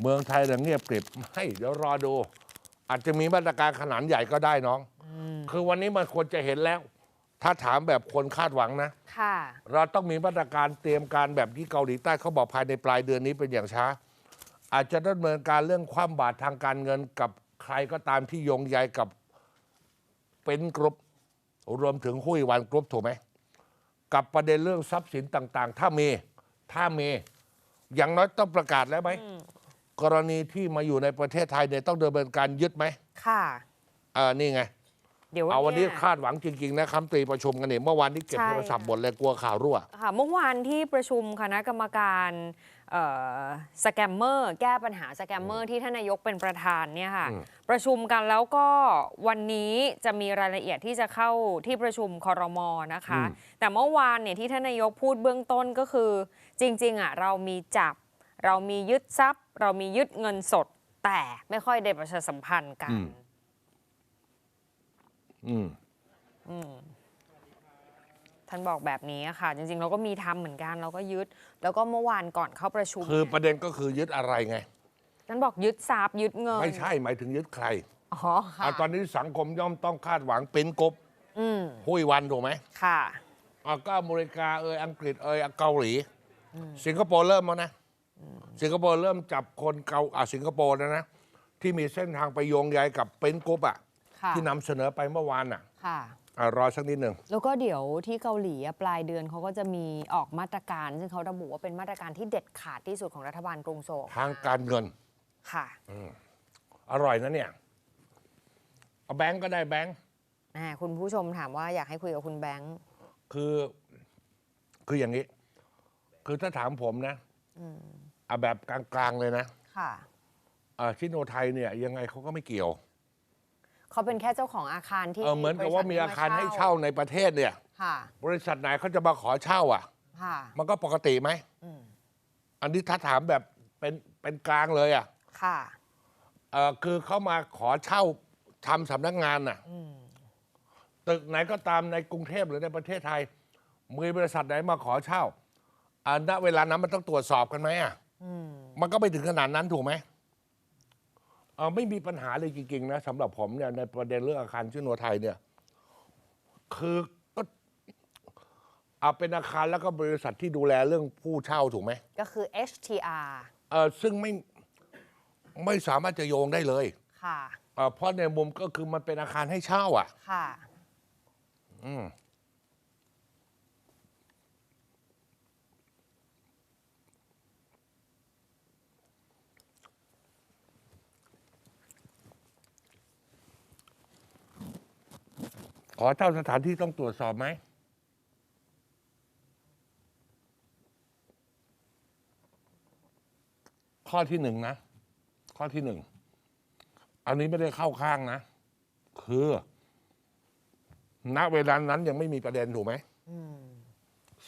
เมืองไทยเนี่ยเงียบกริบไม่เดี๋ยวรอดู อาจจะมีมาตรการขนาดใหญ่ก็ได้น้อง คือวันนี้มันควรจะเห็นแล้ว ถ้าถามแบบคนคาดหวังนะค่ะ เราต้องมีมาตรการเตรียมการแบบที่เกาหลีใต้เขาบอกภายในปลายเดือนนี้เป็นอย่างช้า อาจจะดำเนินการเรื่องความบาตรทางการเงินกับใครก็ตามที่โยงใยกับเป็นกรุ๊ปรวมถึงหุ้ยวันกรุ๊ปถูกไหมกับประเด็นเรื่องทรัพย์สินต่าง ๆ ถ้ามี ถ้ามี อย่างน้อยต้องประกาศแล้วไหม กรณีที่มาอยู่ในประเทศไทยเนี่ยต้องดำเนินการยึดไหมค่ะเอ่านี่ไง เดี๋ยวเอาวันนี้เยคาดหวังจริง ๆ นะคำตรีประชุมกันเนี่ยเมื่อวานนี้เก็บใช่โทรศัพท์หมดเลยกลัวข่าวรั่วค่ะเมื่อวานที่ประชุมคณะกรรมการเอ่อสแกมเมอร์แก้ปัญหาสแกมเมอร์ที่ท่านนายกเป็นประธานเนี่ยค่ะอืมประชุมกันแล้วก็วันนี้จะมีรายละเอียดที่จะเข้าที่ประชุมคอรมอนะคะ แต่เมื่อวานเนี่ยที่ท่านนายกพูดเบื้องต้นก็คือ จริง ๆอะเรามีจับ เรามียึดทรัพย์ เรามียึดเงินสด แต่ไม่ค่อยได้ประชาสัมพันธ์กัน อืมท่านบอกแบบนี้ค่ะ จริง ๆ เราก็มีทำเหมือนกันเราก็ยึด แล้วก็เมื่อวานก่อนเข้าประชุมคือประเด็นก็คือยึดอะไรไงท่านบอกยึดทรัพย์ยึดเงิน ไม่ใช่หมายถึงยึดใครอ๋อค่ะอะตอนนี้สังคมย่อมต้องคาดหวังเป็นกบอืมหุ้ยวันถูกไหมค่ะอะก็อเมริกาเอยอังกฤษเอยเกาหลี สิงคโปร์เริ่มแล้วนะ สิงคโปร์เริ่มจับคนเกาอะสิงคโปร์นะนะ ที่มีเส้นทางไปโยงใยกับเป็นกบอะค่ะที่นำเสนอไปเมื่อวานอะค่ะ อะรอสักนิดหนึ่ง แล้วก็เดี๋ยวที่เกาหลีอะปลายเดือนเขาก็จะมีออกมาตรการ ซึ่งเขาระบุว่าเป็นมาตรการที่เด็ดขาดที่สุดของรัฐบาลกรุงโซลทางการเงิน ค่ะอร่อยนะเนี่ย เอาแบงก์ก็ได้แบงก์อ่าคุณผู้ชมถามว่าอยากให้คุยกับคุณแบงค์ คือ คืออย่างนี้ คือถ้าถามผมนะ เอาแบบกลางๆเลยนะค่ะ อ่าชิโนไทยเนี่ยยังไงเขาก็ไม่เกี่ยวเขาเป็นแค่เจ้าของอาคารที่เออเหมือนกับว่ามีอาคารให้เช่าในประเทศเนี่ย ค่ะ บริษัทไหนเขาจะมาขอเช่าอะ ค่ะ มันก็ปกติไหมอันนี้ถ้าถามแบบเป็นเป็นกลางเลยอะค่ะ เออคือเขามาขอเช่าทำสำนักงานน่ะตึกไหนก็ตามในกรุงเทพหรือในประเทศไทย มีบริษัทไหนมาขอเช่าอันณเวลานั้นมันต้องตรวจสอบกันไหมอะ มันก็ไม่ถึงขนาดนั้นถูกไหมเออไม่มีปัญหาเลยจริงๆนะสำหรับผมเนี่ยในประเด็นเรื่องอาคารชื่อโนไทยเนี่ย คือก็เอาเป็นอาคารแล้วก็บริษัทที่ดูแลเรื่องผู้เช่าถูกไหมก็คือ HTR เออซึ่งไม่ไม่สามารถจะโยงได้เลยค่ะ เอ่อเพราะในมุมก็คือมันเป็นอาคารให้เช่า อะ ค่ะ อืม ขอเช่าสถานที่ต้องตรวจสอบไหมข้อที่หนึ่งนะ ข้อที่หนึ่ง อันนี้ไม่ได้เข้าข้างนะ คือ ณเวลานั้นยังไม่มีประเด็นถูกไหม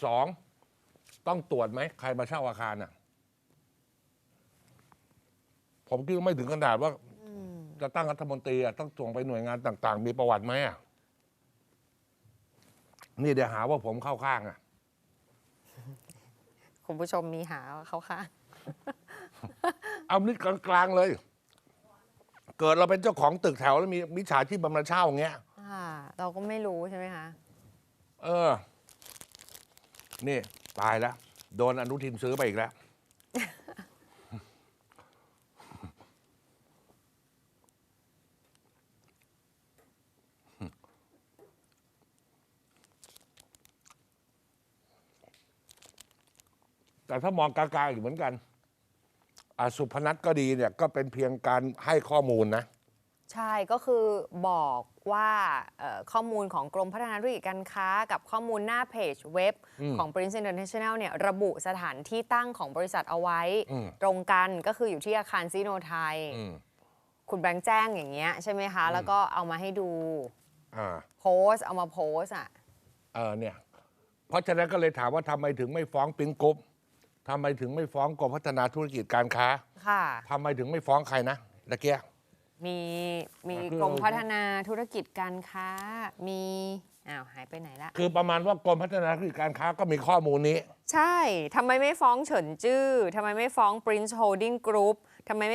สอง ต้องตรวจไหม ใครมาเช่าอาคารอะ ผมคิดว่าไม่ถึงขนาดว่าจะตั้งรัฐมนตรีต้องส่งไปหน่วยงานต่าง ๆ มีประวัติไหมอะ นี่เดี๋ยวหาว่าผมเข้าข้างอะ คุณผู้ชมมีหาว่าเขาค่ะ เอานิดกลางๆเลย เกิดเราเป็นเจ้าของตึกแถวแล้วมีมิจฉาชีพบำนาญเช่าอย่างเงี้ยค่ะเราก็ไม่รู้ใช่ไหมคะ เออ นี่ ตายแล้ว โดนอนุทินซื้อไปอีกแล้ว แต่ถ้ามองกลางๆอีกเหมือนกันอาสุพนัทก็ดีเนี่ยก็เป็นเพียงการให้ข้อมูลนะ ใช่ก็คือบอกว่าเอ่อข้อมูลของกรมพัฒนาธุรกิจการค้า กับข้อมูลหน้าเพจเว็บของ Prince International เนี่ยระบุสถานที่ตั้งของบริษัทเอาไว้อืมตรงกันก็คืออยู่ที่อาคารซีโนไทยอืมคุณแบงค์แจ้งอย่างเงี้ยใช่ไหมคะ แล้วก็เอามาให้ดูอ่าโพสต์เอามาโพสต์อะเออเนี่ย เพราะฉะนั้นก็เลยถามว่าทำไมถึงไม่ฟ้องปิงกรุ๊ป ทำไมถึงไม่ฟ้องกรมพัฒนาธุรกิจการค้าค่ะ ทำไมถึงไม่ฟ้องใครนะตะเกีย มีมีอะคือกรมพัฒนาธุรกิจการค้า มีอ้าวหายไปไหนละ คือประมาณว่ากรมพัฒนาธุรกิจการค้าก็มีข้อมูลนี้ ใช่ทำไมไม่ฟ้องเฉินจื้อทำไมไม่ฟ้อง Prince Holding Group ทำไมไม่